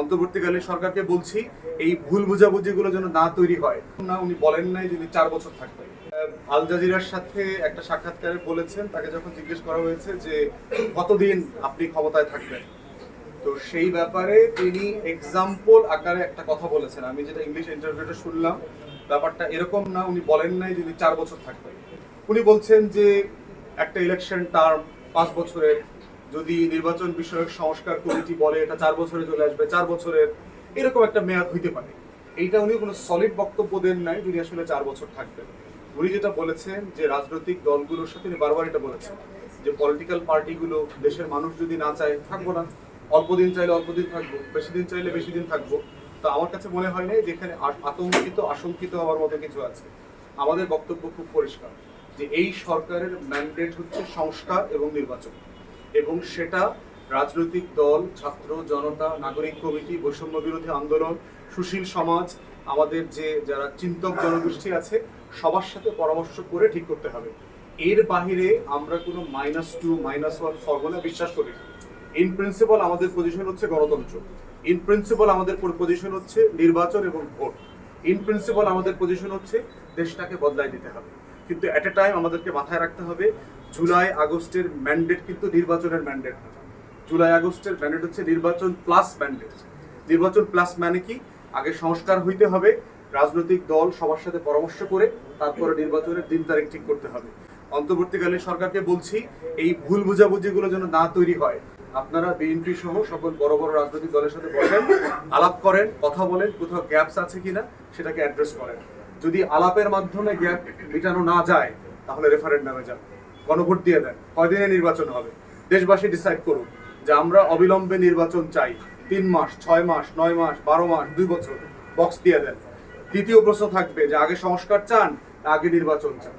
অন্তর্বর্তীকালীন সরকারকে বলছি, এই ভুল বুঝাবুঝিগুলো যেন না তৈরি হয়। না, উনি বলেন নাই যে উনি চার বছর থাকবেন। আল জাজিরার সাথে একটা সাক্ষাৎকারে বলেছেন, তাকে যখন জিজ্ঞেস করা হয়েছে যে, কতদিন আপনি ক্ষমতায় থাকবেন? তো সেই ব্যাপারে তিনি এক্সাম্পল আকারে একটা কথা বলেছেন। আমি যেটা ইংলিশ ইন্টারভিউটা শুনলাম, ব্যাপারটা এরকম না, উনি বলেন নাই যে উনি চার বছর থাকবেন। উনি বলছেন যে, একটা ইলেকশন টার্ম পাঁচ বছরের যদি নির্বাচন বিষয়ক সংস্কার কমিটি বলে এটা চার বছরে চলে আসবে, চার বছরের এরকম একটা মেয়াদ হইতে পারে। এইটা উনি কোনো সলিড বক্তব্য দেন নাই যিনি আসলে চার বছর থাকবেন উনি যেটা বলেছেন যে রাজনৈতিক দলগুলোর সাথে উনি বারবার এটা বলেছেন যে পলিটিক্যাল পার্টিগুলো দেশের মানুষ যদি না চায়, থাকব না। অল্প দিন চাইলে অল্প দিন থাকব বেশি দিন চাইলে বেশি দিন থাকব। তো আমার কাছে মনে হয় না যেখানে আতঙ্কিত, আশঙ্কিত হওয়ার মতো কিছু আছে। আমাদের বক্তব্য খুব পরিষ্কার যে এই সরকারের ম্যান্ডেট হচ্ছে সংস্কার এবং নির্বাচন। এবং সেটা রাজনৈতিক দল, ছাত্র, জনতা, নাগরিক কমিটি, বৈষম্য বিরোধী আন্দোলন, সুশীল সমাজ, আমাদের যে যারা চিন্তক জনগোষ্ঠী আছে, সবার সাথে পরামর্শ করে ঠিক করতে হবে। এর বাহিরে আমরা কোনো minus two minus one formula বিশ্বাস করি ইন প্রিন্সিপাল আমাদের পজিশন হচ্ছে গণতন্ত্র। ইন প্রিন্সিপাল আমাদের পজিশন হচ্ছে নির্বাচন এবং ভোট। ইন প্রিন্সিপাল আমাদের পজিশন হচ্ছে দেশটাকে বদলাই দিতে হবে। কিন্তু এট এ টাইম আমাদেরকে মাথায় রাখতে হবে, জুলাই আগস্টের ম্যান্ডেট কিন্তু নির্বাচনের ম্যান্ডেট না। জুলাই আগস্টের ম্যান্ডেট হচ্ছে নির্বাচন প্লাস ম্যান্ডেট নির্বাচন প্লাস মানে কি? আগে সংস্কার হইতে হবে, রাজনৈতিক দল সবার সাথে পরামর্শ করে, তারপরে নির্বাচনের দিন তারিখ ঠিক করতে হবে। অন্তর্বর্তীকালে সরকারকে বলছি, এই ভুল বুঝাবুঝিগুলো যেন না তৈরি হয়। আপনারা বিএনপি সহ সকল বড় বড় রাজনৈতিক দলের সাথে বসেন, আলাপ করেন, কথা বলেন, কোথাও গ্যাপস আছে কিনা সেটাকে অ্যাড্রেস করেন। যদি আলাপের মাধ্যমে গ্যাপ মেটানো না যায়, তাহলে রেফারেন্ডামে যান। গণভোট দিয়ে দেন। কয়দিনে নির্বাচন হবে? দেশবাসী ডিসাইড করুন যে আমরা অবিলম্বে নির্বাচন চাই। তিন মাস, ছয় মাস, নয় মাস, বারো মাস, দুই বছর বক্স দিয়ে দেন। দ্বিতীয় প্রশ্ন থাকবে যে আগে সংস্কার চান না আগে নির্বাচন চান?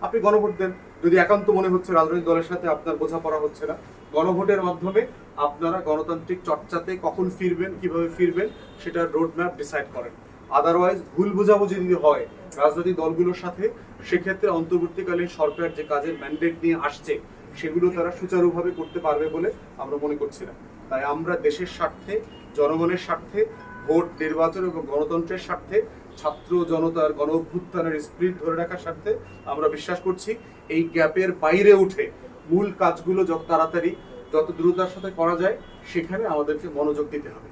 আপনি গণভোট দেন। যদি একান্ত মনে হচ্ছে রাজনৈতিক দলের সাথে আপনার বোঝাপড়া হচ্ছে না, গণভোটের মাধ্যমে আপনারা গণতান্ত্রিক চর্চাতে কখন ফিরবেন, কীভাবে ফিরবেন, সেটার রোড ম্যাপ ডিসাইড করেন। আদারওয়াইজ ভুল বোঝাবুঝি যদি হয়, রাজনৈতিক দলগুলোর সাথে, সেক্ষেত্রে অন্তর্বর্তীকালীন সরকার যে কাজের ম্যান্ডেট নিয়ে আসছে, সেগুলো তারা সুচারুভাবে করতে পারবে বলে আমরা মনে করছি না। তাই আমরা দেশের স্বার্থে, জনগণের স্বার্থে, ভোট নির্বাচন এবং গণতন্ত্রের স্বার্থে, ছাত্র জনতার গণ অভ্যুত্থানের স্পিরিট ধরে রাখার স্বার্থে আমরা বিশ্বাস করছি, এই গ্যাপের বাইরে উঠে মূল কাজগুলো যত তাড়াতাড়ি, যত দ্রুততার সাথে করা যায়, সেখানে আমাদেরকে মনোযোগ দিতে হবে।